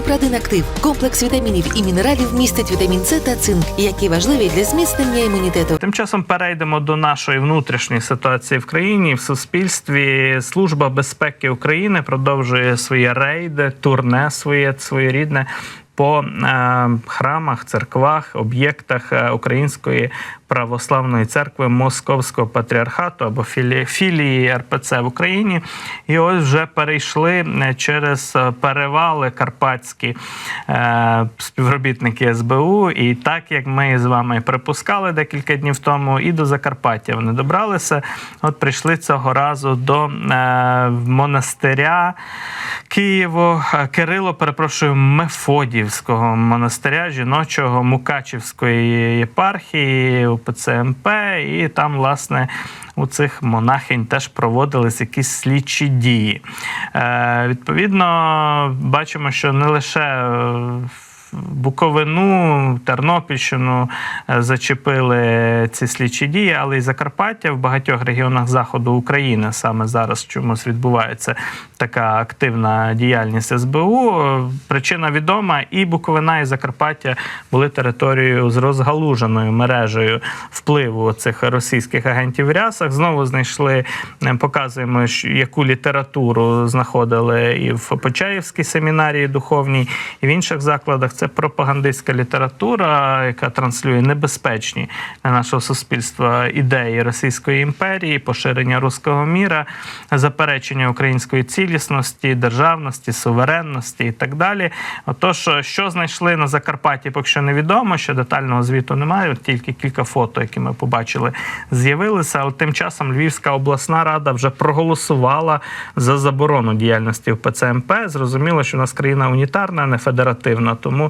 Супрадин Актив. Комплекс вітамінів і мінералів містить вітамін С та цинк, які важливі для зміцнення імунітету. Тим часом перейдемо до нашої внутрішньої ситуації в країні в суспільстві. Служба безпеки України продовжує свої рейди, турне своє своєрідне. По е, храмах, церквах, об'єктах е, Української православної церкви Московського патріархату або філії, РПЦ в Україні, і ось вже перейшли е, через перевали карпатські співробітники СБУ. І так як ми з вами припускали декілька днів тому, і до Закарпаття вони добралися. От прийшли цього разу до монастиря Києво Кирило, перепрошую, Мефодівського монастиря жіночого Мукачівської єпархії УПЦ МП, і там, власне, у цих монахинь теж проводились якісь слідчі дії. Е, відповідно, бачимо, що не лише е, Буковину, Тернопільщину е, зачепили ці слідчі дії, але й Закарпаття в багатьох регіонах заходу України саме зараз чомусь відбувається така активна діяльність СБУ. Е, Причина відома, і Буковина, і Закарпаття були територією з розгалуженою мережею впливу цих російських агентів в рясах. Знову знайшли, е, показуємо, яку літературу знаходили і в Почаївській семінарії духовній, і в інших закладах. Це пропагандистська література, яка транслює небезпечні для нашого суспільства ідеї Російської імперії, поширення руського міра, заперечення української цілісності, державності, суверенності і так далі. Отож, що знайшли на Закарпатті, поки що невідомо, що детального звіту немає. Тільки кілька фото, які ми побачили, з'явилися. Але тим часом Львівська обласна рада вже проголосувала за заборону діяльності в ПЦМП. Зрозуміло, що у нас країна унітарна, не федеративна, тому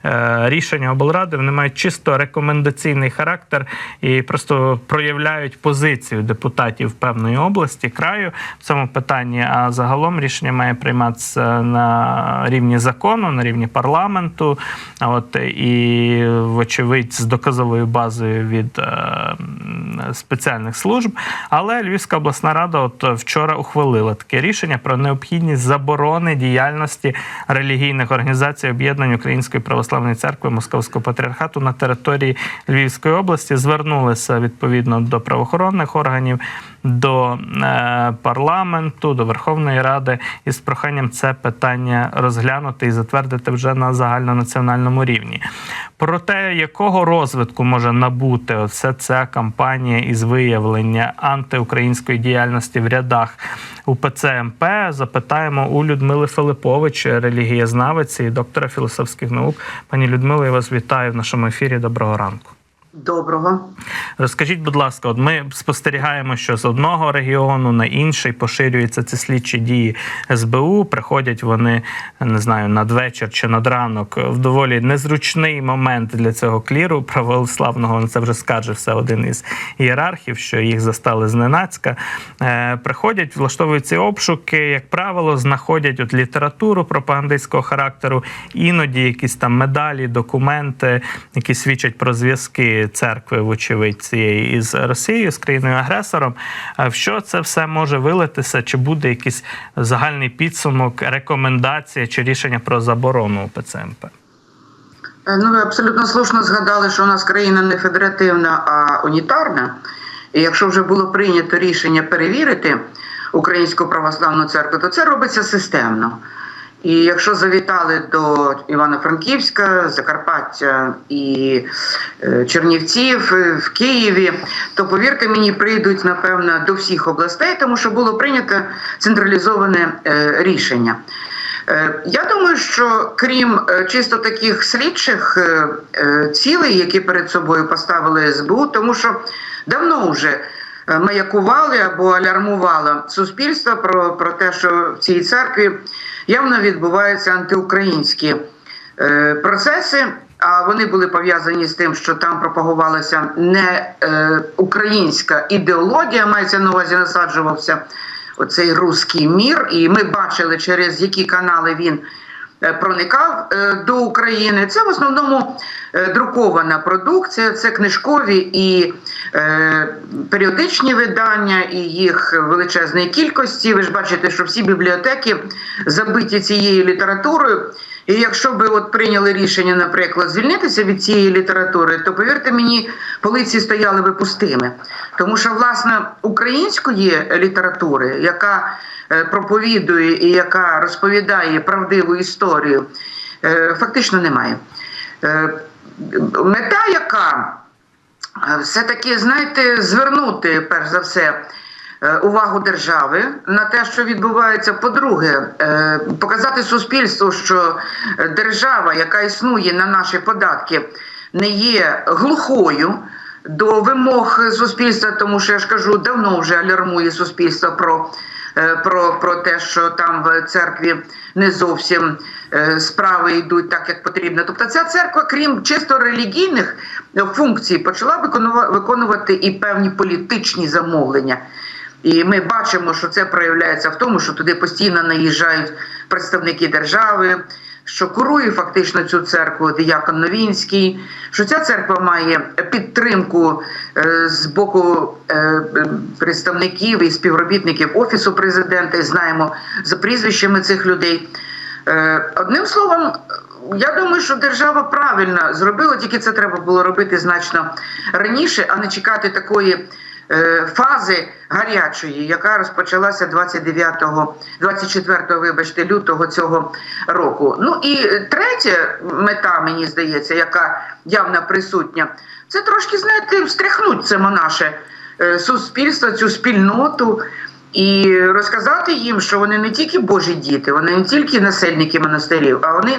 рішення облради вони мають чисто рекомендаційний характер і просто проявляють позицію депутатів певної області, краю в цьому питанні. А загалом рішення має прийматися на рівні закону, на рівні парламенту. От і вочевидь з доказовою базою від е, спеціальних служб. Але Львівська обласна рада от вчора ухвалила таке рішення про необхідність заборони діяльності релігійних організацій об'єднань Української православної церкви Московського патріархату на території Львівської області. Звернулися відповідно до правоохоронних органів, до е, парламенту, до Верховної Ради із проханням це питання розглянути і затвердити вже на загальнонаціональному рівні. Про те, якого розвитку може набути вся ця кампанія із виявлення антиукраїнської діяльності в рядах УПЦ МП, запитаємо у Людмили Филипович, релігієзнавиці і доктора філософських наук. Пані Людмила, я вас вітаю в нашому ефірі. Доброго ранку. Доброго. Розкажіть, будь ласка, от ми спостерігаємо, що з одного регіону на інший поширюються ці слідчі дії СБУ. Приходять вони не знаю надвечір чи надранок в доволі незручний момент для цього кліру православного. На це вже скаже все один із ієрархів, що їх застали зненацька. Е, приходять, влаштовують ці обшуки, як правило, знаходять от літературу пропагандистського характеру, іноді якісь там медалі, документи, які свідчать про зв'язки церкви, вочевидь, цієї із Росією, з країною агресором. В що це все може вилитися? Чи буде якийсь загальний підсумок, рекомендація чи рішення про заборону ПЦМП? Е, Ну, ви абсолютно слушно згадали, що у нас країна не федеративна, а унітарна. І якщо вже було прийнято рішення перевірити Українську православну церкву, то це робиться системно. І якщо завітали до Івано-Франківська, Закарпаття і е, Чернівців е, в Києві, то повірте мені, прийдуть напевно до всіх областей, тому що було прийнято централізоване е, рішення. Я думаю, що крім чисто таких слідчих цілей, які перед собою поставили СБУ, тому що давно вже маякували або алярмувало суспільство про, про те, що в цій церкві явно відбуваються антиукраїнські е, процеси. А вони були пов'язані з тим, що там пропагувалася не е, українська ідеологія, мається на увазі насаджувався оцей руський мір, і ми бачили, через які канали він проникав е, до України. Це в основному е, друкована продукція, це книжкові і е, періодичні видання, і їх величезної кількості. Ви ж бачите, що всі бібліотеки забиті цією літературою. І якщо би от прийняли рішення, наприклад, звільнитися від цієї літератури, то повірте мені, полиці стояли би пустими. Тому що, власне, української літератури, яка е, проповідує і яка розповідає правдиву історію, е, фактично немає. Е, Мета, яка все-таки, знаєте, звернути, перш за все, увагу держави на те, що відбувається. По-друге, е, показати суспільству, що е, держава, яка існує на наші податки, не є глухою. До вимог суспільства, тому що я ж кажу, давно вже алярмує суспільство про, е, про, про те, що там в церкві не зовсім е, справи йдуть так, як потрібно. Тобто ця церква, крім чисто релігійних е, функцій, почала виконува- виконувати і певні політичні замовлення. І ми бачимо, що це проявляється в тому, що туди постійно наїжджають представники держави, що курує фактично цю церкву Діякон Новінський, що ця церква має підтримку е, з боку е, представників і співробітників Офісу президента, і знаємо за прізвищами цих людей. Е, Одним словом, я думаю, що держава правильно зробила, тільки це треба було робити значно раніше, а не чекати такої фази гарячої, яка розпочалася 29-го, 24 вибачте, лютого цього року. Ну і третя мета, мені здається, яка явно присутня, це трошки, знаєте, встряхнути це наше е, суспільство, цю спільноту. І розказати їм, що вони не тільки Божі діти, вони не тільки насельники монастирів, а вони,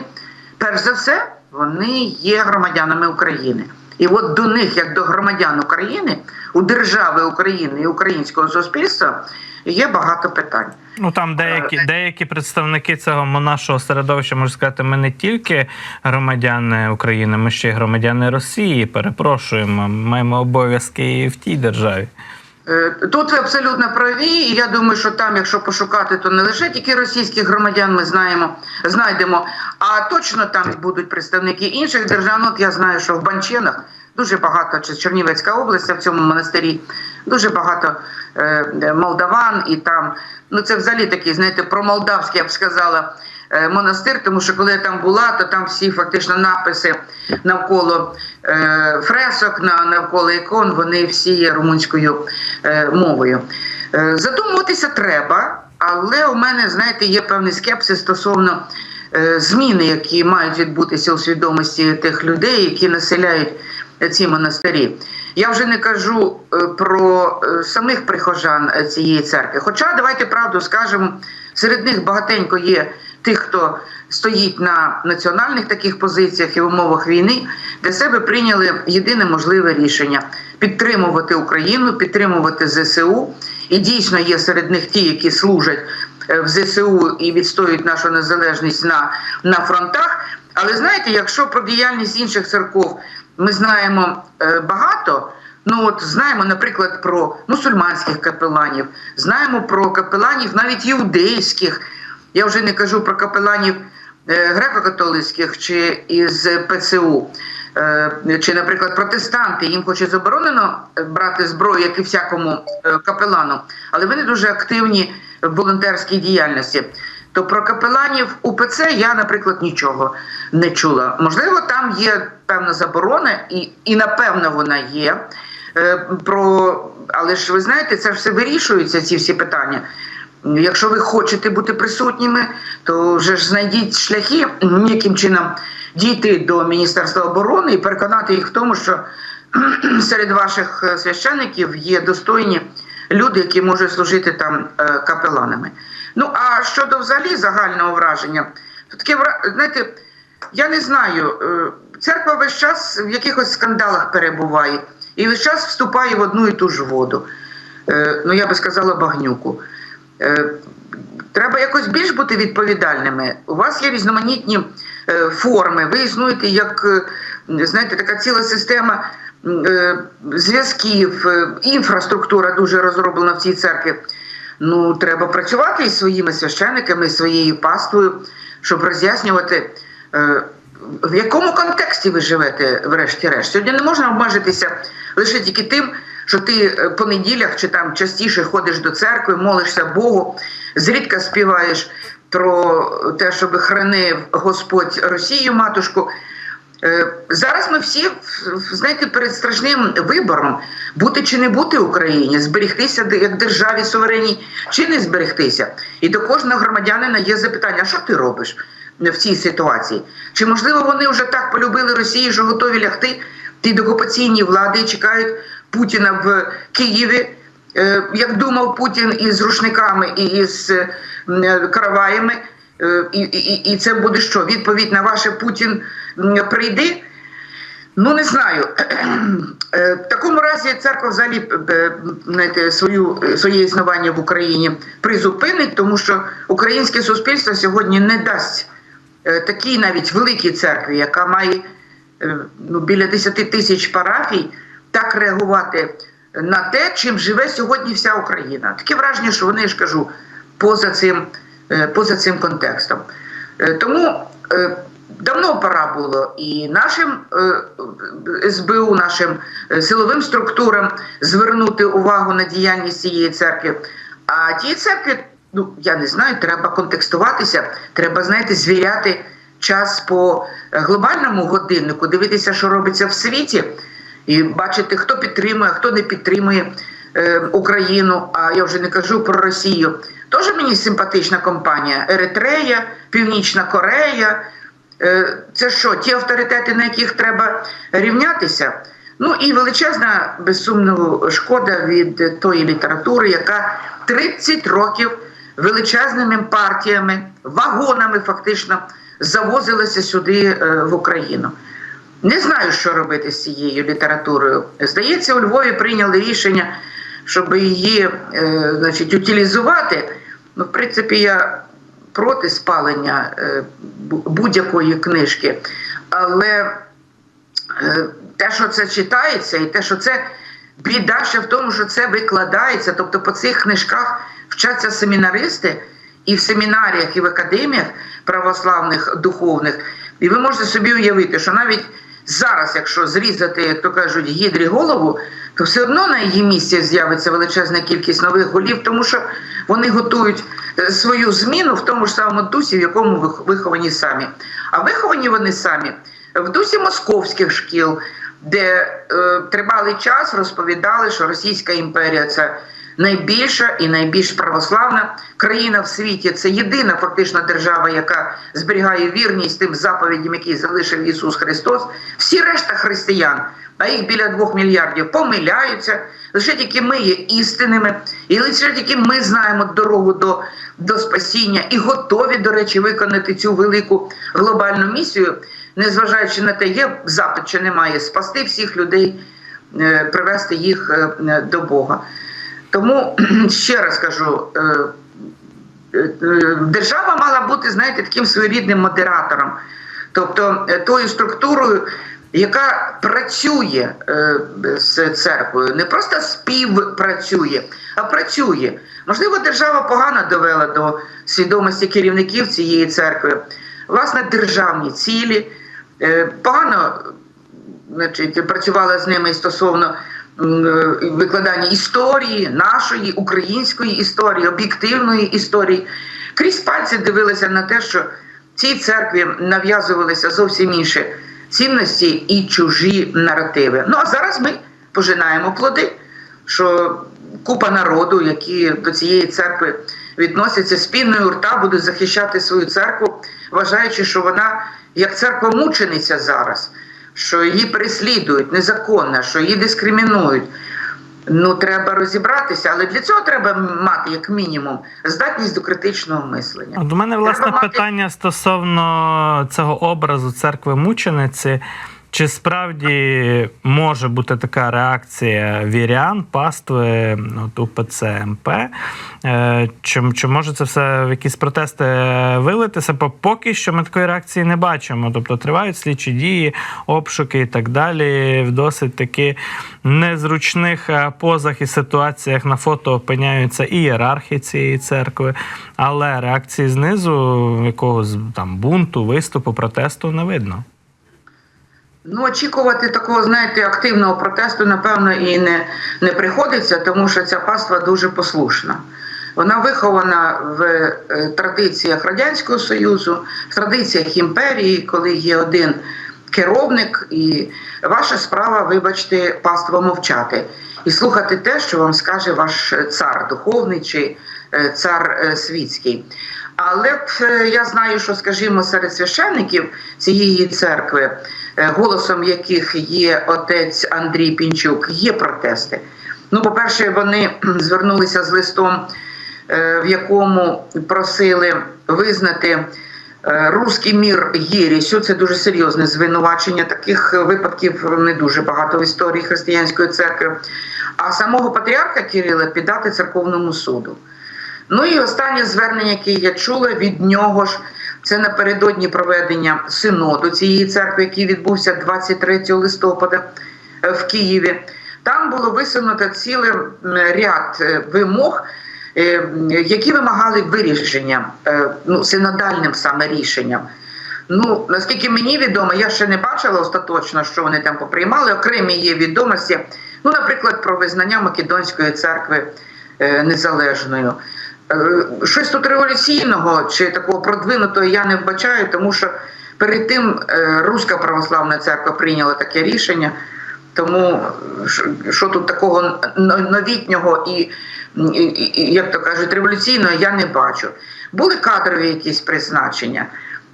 перш за все, вони є громадянами України. І от до них, як до громадян України, у держави України і українського суспільства є багато питань. Ну там деякі деякі представники цього нашого середовища можуть сказати, ми не тільки громадяни України, ми ще й громадяни Росії. Перепрошуємо, маємо обов'язки і в тій державі. Е, Тут ви абсолютно праві, і я думаю, що там, якщо пошукати, то не лише тільки російських громадян ми знаємо, знайдемо, а точно там будуть представники інших держав. От я знаю, що в Банченах дуже багато, чи Чернівецька область в цьому монастирі, дуже багато е, молдаван, і там, ну це взагалі такий, знаєте, промолдавський, я б сказала, монастир, тому що коли я там була, то там всі фактично написи навколо е, фресок, на, навколо ікон, вони всі є румунською е, мовою. Е, задумуватися треба, але у мене, знаєте, є певний скепсис стосовно е, зміни, які мають відбутися у свідомості тих людей, які населяють е, ці монастирі. Я вже не кажу е, про е, самих прихожан е, цієї церкви. Хоча давайте правду скажемо, серед них багатенько є тих, хто стоїть на національних таких позиціях і в умовах війни, для себе прийняли єдине можливе рішення підтримувати Україну, підтримувати ЗСУ. І дійсно є серед них ті, які служать е, в ЗСУ і відстоюють нашу незалежність на, на фронтах. Але знаєте, якщо про діяльність інших церков ми знаємо е, багато. Ну от знаємо, наприклад, про мусульманських капеланів, знаємо про капеланів навіть іудейських. Я вже не кажу про капеланів е, греко-католицьких чи із ПЦУ. Е, Чи, наприклад, протестанти, їм хоч і заборонено е, брати зброю, як і всякому капелану, але вони дуже активні в волонтерській діяльності. То про капеланів УПЦ я, наприклад, нічого не чула. Можливо, там є певна заборона, і, і напевно вона є. Про, але ж ви знаєте, це все вирішується, ці всі питання. Якщо ви хочете бути присутніми, то вже ж знайдіть шляхи, яким чином дійти до Міністерства оборони і переконати їх в тому, що серед ваших е, священників є достойні люди, які можуть служити там е, капеланами. Ну а щодо взагалі загального враження, то таке знаєте, я не знаю, е, церква весь час в якихось скандалах перебуває і весь час вступає в одну і ту ж воду. Ну я би сказала багнюку. Е, Треба якось більш бути відповідальними. У вас є різноманітні е, форми, ви існуєте як е, знаєте, така ціла система зв'язків, інфраструктура дуже розроблена в цій церкві. Ну, треба працювати із своїми священниками, своєю паствою, щоб роз'яснювати, в якому контексті ви живете, врешті-решт. Сьогодні не можна обмежитися лише тільки тим, що ти е, по неділях чи там частіше ходиш до церкви, молишся Богу, зрідка співаєш про те, щоб хранив Господь Росію, матушку. Е, Зараз ми всі знаєте, перед страшним вибором бути чи не бути Україні, зберегтися як державі суверенній чи не зберегтися. І до кожного громадянина є запитання: а що ти робиш в цій ситуації? Чи можливо вони вже так полюбили Росію, що готові лягти під окупаційні влади і чекають Путіна в Києві? Е, Як думав Путін із рушниками і із е, караваями, Е, і, і, і це буде що? Відповідь на ваше Путін м, прийди? Ну не знаю. В такому разі церква взагалі знаєте, свою, своє існування в Україні призупинить, тому що українське суспільство сьогодні не дасть такій навіть великій церкві, яка має ну, біля 10 тисяч парафій, так реагувати на те, чим живе сьогодні вся Україна. Таке враження, що вони я ж кажу поза цим, е, поза цим контекстом. Е, Тому е, давно пора було і нашим СБУ, нашим силовим структурам звернути увагу на діяльність цієї церкви. А тій церкві, ну я не знаю, треба контекстуватися, треба, знаєте, звіряти час по глобальному годиннику, дивитися, що робиться в світі, і бачити, хто підтримує, хто не підтримує е, Україну. А я вже не кажу про Росію. Теж мені симпатична компанія: Еритрея, Північна Корея. Е, Це що, ті авторитети, на яких треба рівнятися? Ну і величезна, без шкода від тої літератури, яка 30 років величезними партіями, вагонами фактично завозилася сюди е, в Україну. Не знаю, що робити з цією літературою. Здається, у Львові прийняли рішення, щоб її е, значить, утилізувати. Ну, в принципі, я проти спалення е, будь-якої книжки. Але е, те, що це читається, і те, що це біда ще в тому, що це викладається. Тобто по цих книжках вчаться семінаристи і в семінаріях, і в академіях православних духовних. І ви можете собі уявити, що навіть зараз, якщо зрізати, як то кажуть, гідрі голову, то все одно на її місці з'явиться величезна кількість нових голів, тому що вони готують е, свою зміну в тому ж самому дусі, в якому вих- виховані самі. А виховані вони самі в дусі московських шкіл, де е, тривалий час розповідали, що Російська імперія це найбільша і найбільш православна країна в світі. Це єдина фактично держава, яка зберігає вірність тим заповідям, які залишив Ісус Христос. Всі решта християн, а їх біля двох мільярдів, помиляються. Лише тільки ми є істинними, і лише тільки ми знаємо дорогу до, до спасіння і готові, до речі, виконати цю велику глобальну місію, незважаючи на те, є запит чи немає, спасти всіх людей, е, привести їх е, до Бога. Тому ще раз кажу. е, е, е, Держава мала бути, знаєте, таким своєрідним модератором, тобто тою структурою, яка працює з церквою, не просто співпрацює, а працює. Можливо, держава погано довела до свідомості керівників цієї церкви, власне, державні цілі, погано значить, працювала з ними стосовно викладання історії, нашої української історії, об'єктивної історії. Крізь пальці дивилися на те, що цій церкві нав'язувалися зовсім інші цінності і чужі наративи. Ну а зараз ми пожинаємо плоди, що купа народу, які до цієї церкви відносяться спільною рта, будуть захищати свою церкву, вважаючи, що вона як церква мучениця зараз, що її переслідують незаконно, що її дискримінують. Ну, треба розібратися, але для цього треба мати як мінімум здатність до критичного мислення. От у мене власне Треба мати- питання стосовно цього образу церкви мучениці. Чи справді може бути така реакція вірян, пастви от, УПЦ МП? Е, Чи, чи може це все в якісь протести вилитися? Поки що ми такої реакції не бачимо. Тобто тривають слідчі дії, обшуки і так далі. В досить таки незручних е, позах і ситуаціях на фото опиняються і ієрархи цієї церкви, але реакції знизу якогось там бунту, виступу, протесту не видно. Ну, очікувати такого, знаєте, активного протесту, напевно, і не, не приходиться, тому що ця паства дуже послушна. Вона вихована в е, традиціях Радянського Союзу, в традиціях імперії, коли є один керовник, і ваша справа, вибачте, паство мовчати і слухати те, що вам скаже ваш цар духовний чи е, цар е, світський. Але я знаю, що, скажімо, серед священників цієї церкви, голосом яких є отець Андрій Пінчук, є протести. Ну, по-перше, вони звернулися з листом, е, в якому просили визнати е, руський мір єрісю. Це дуже серйозне звинувачення. Таких випадків не дуже багато в історії християнської церкви. А самого патріарха Кирила піддати церковному суду. Ну і останнє звернення, яке я чула від нього ж, це напередодні проведення синоду цієї церкви, який відбувся 23 листопада е, в Києві. Там було висунуто цілий ряд е, вимог, е, які вимагали вирішення, ну, синодальним саме рішенням. Ну, наскільки мені відомо, я ще не бачила остаточно, що вони там поприймали. Окремі є відомості, ну, наприклад, про визнання Македонської церкви незалежною. Е, Щось тут революційного чи такого продвинутого я не вбачаю, тому що перед тим е, Руська православна церква прийняла таке рішення. Тому що- тут такого новітнього і, і, як то кажуть, революційного я не бачу. Були кадрові якісь призначення,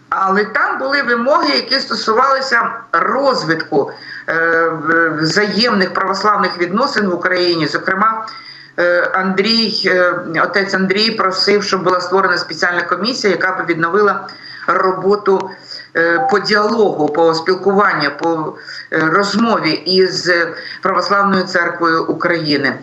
але там були вимоги, які стосувалися розвитку е, взаємних православних відносин в Україні. Зокрема, Андрій, е, отець Андрій просив, щоб була створена спеціальна комісія, яка б відновила роботу е, по діалогу, по спілкуванню, по е, розмові із Православною церквою України.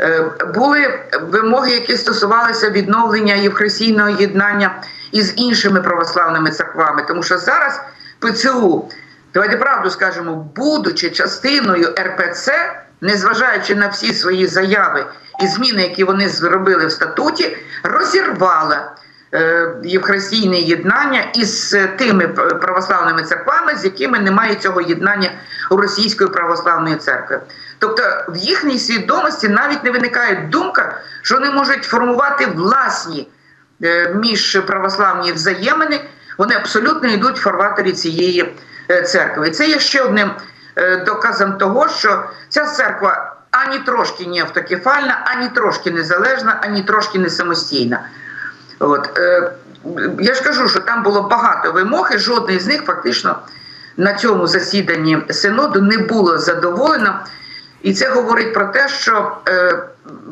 Е, Були вимоги, які стосувалися відновлення євхристійного єднання із іншими православними церквами, тому що зараз ПЦУ, давайте правду скажемо, будучи частиною РПЦ, незважаючи на всі свої заяви і зміни, які вони зробили в статуті, розірвала е, євхристійне єднання із е, тими православними церквами, з якими немає цього єднання у російської православної церкви. Тобто в їхній свідомості навіть не виникає думка, що вони можуть формувати власні е, між православні взаємини, вони абсолютно йдуть в фарватері цієї церкви. І це є ще одним доказом того, що ця церква ані трошки не автокефальна, ані трошки незалежна, ані трошки не самостійна. От, е, я ж кажу, що там було багато вимог, і жодний з них фактично на цьому засіданні синоду не було задоволено. І це говорить про те, що е,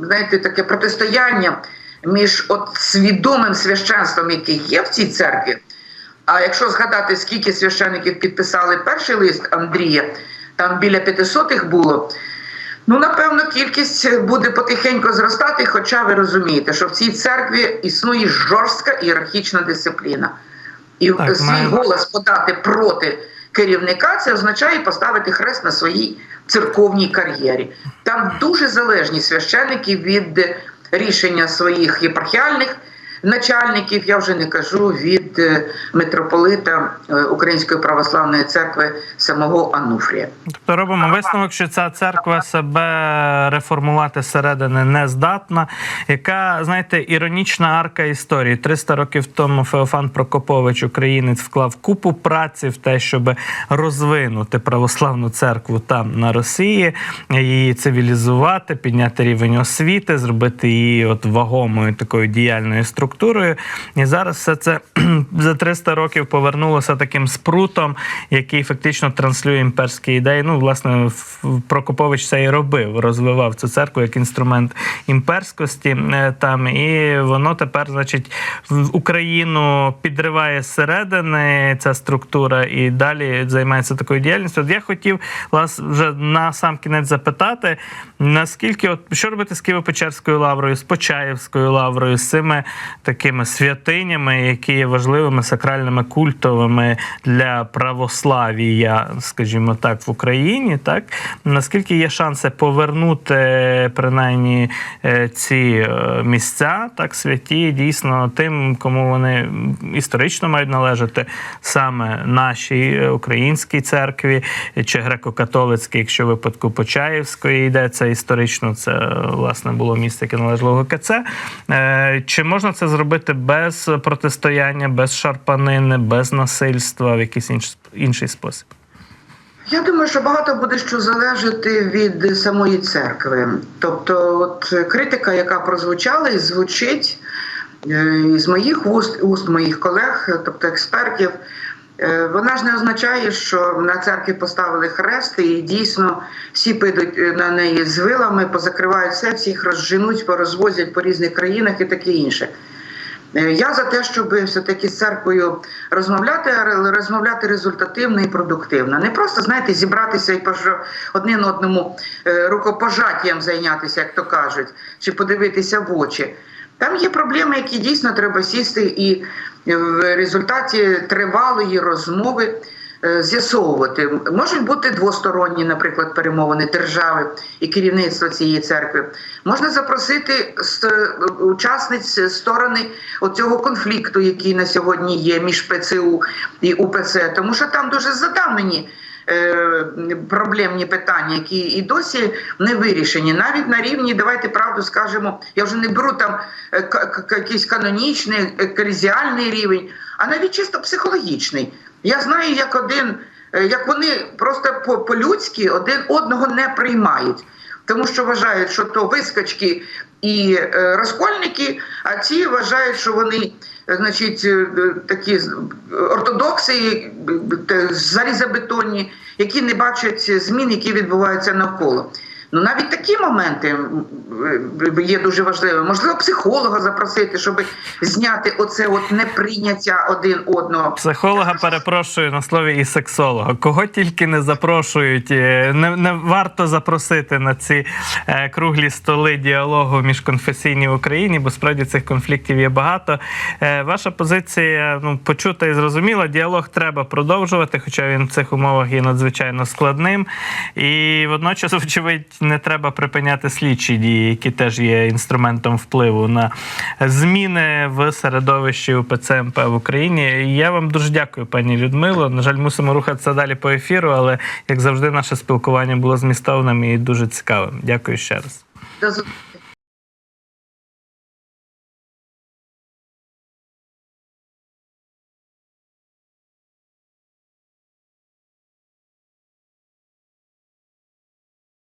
знаєте, таке протистояння між от свідомим священством, яке є в цій церкві. А якщо згадати, скільки священиків підписали перший лист Андрія, там біля 500 їх було. Ну, напевно, кількість буде потихеньку зростати, хоча ви розумієте, що в цій церкві існує жорстка ієрархічна дисципліна. І Так, свій має- голос подати проти керівника, це означає поставити хрест на своїй церковній кар'єрі. Там дуже залежні священники від рішення своїх єпархіальних начальників, я вже не кажу від е, митрополита е, Української православної церкви самого Ануфрія. Тобто робимо висновок, що ця церква себе реформувати зсередини не здатна. Яка, знаєте, іронічна арка історії. 300 років тому Феофан Прокопович, українець, вклав купу праці в те, щоб розвинути православну церкву там на Росії, її цивілізувати, підняти рівень освіти, зробити її от вагомою такою діяльною структурою. І зараз все це за 300 років повернулося таким спрутом, який фактично транслює імперські ідеї. Ну, власне, Прокопович це і робив, розвивав цю церкву як інструмент імперськості е, там, і воно тепер, значить, в Україну підриває зсередини ця структура і далі займається такою діяльністю. От я хотів вас вже на сам кінець запитати, наскільки от що робити з Києво-Печерською лаврою, з Почаївською лаврою, з цими такими святинями, які є важливими сакральними культовими для православія, скажімо так, в Україні. Так наскільки є шанси повернути принаймні е, ці е, місця, так святі, дійсно тим, кому вони історично мають належати, саме нашій е, українській церкві чи греко-католицькій, якщо в випадку Почаївської йдеться історично, це власне було місце, яке належало ГКЦ. Чи можна це зробити без протистояння, без шарпанини, без насильства в якийсь інший, інший спосіб? Я думаю, що багато буде що залежати від самої церкви. Тобто, от критика, яка прозвучала і звучить е, із моїх уст, уст моїх колег, тобто експертів, е, вона ж не означає, що на церкві поставили хрест і дійсно всі підуть е, на неї з вилами, позакривають все, всіх розженуть, порозвозять по різних країнах і таке інше. Е, Я за те, щоб все-таки з церквою розмовляти, але розмовляти результативно і продуктивно. Не просто, знаєте, зібратися і один одному е, рукопожаттям зайнятися, як то кажуть, чи подивитися в очі. Там є проблеми, які дійсно треба сісти і е, в результаті тривалої розмови з'ясовувати. Можуть бути двосторонні, наприклад, перемовини держави і керівництва цієї церкви. Можна запросити учасниць сторони оцього конфлікту, який на сьогодні є між ПЦУ і УПЦ, тому що там дуже задавнені. е, Проблемні питання, які і досі не вирішені, навіть на рівні, давайте правду скажемо. Я вже не беру там е, якийсь канонічний, екклезіальний рівень, а навіть чисто психологічний. Я знаю, як один, е, як вони просто по- по-людськи один одного не приймають, тому що вважають, що то вискочки і е, розкольники, а ці вважають, що вони. е, Значить, такі ортодокси, залізобетонні, які не бачать змін, які відбуваються навколо. Ну навіть такі моменти є дуже важливими. Можливо, психолога запросити, щоб зняти оце от неприйняття один одного. Психолога перепрошую на слові і сексолога. Кого тільки не запрошують, е, не, не варто запросити на ці е, круглі столи діалогу міжконфесійні в Україні, бо справді цих конфліктів є багато. Е, ваша позиція ну, почута і зрозуміла. Діалог треба продовжувати, хоча він в цих умовах є надзвичайно складним. І водночас, вочевидь, не треба припиняти слідчі дії, які теж є інструментом впливу на зміни в середовищі УПЦ МП в Україні. Я вам дуже дякую, пані Людмило. На жаль, мусимо рухатися далі по ефіру, але як завжди, наше спілкування було змістовним і дуже цікавим. Дякую ще раз.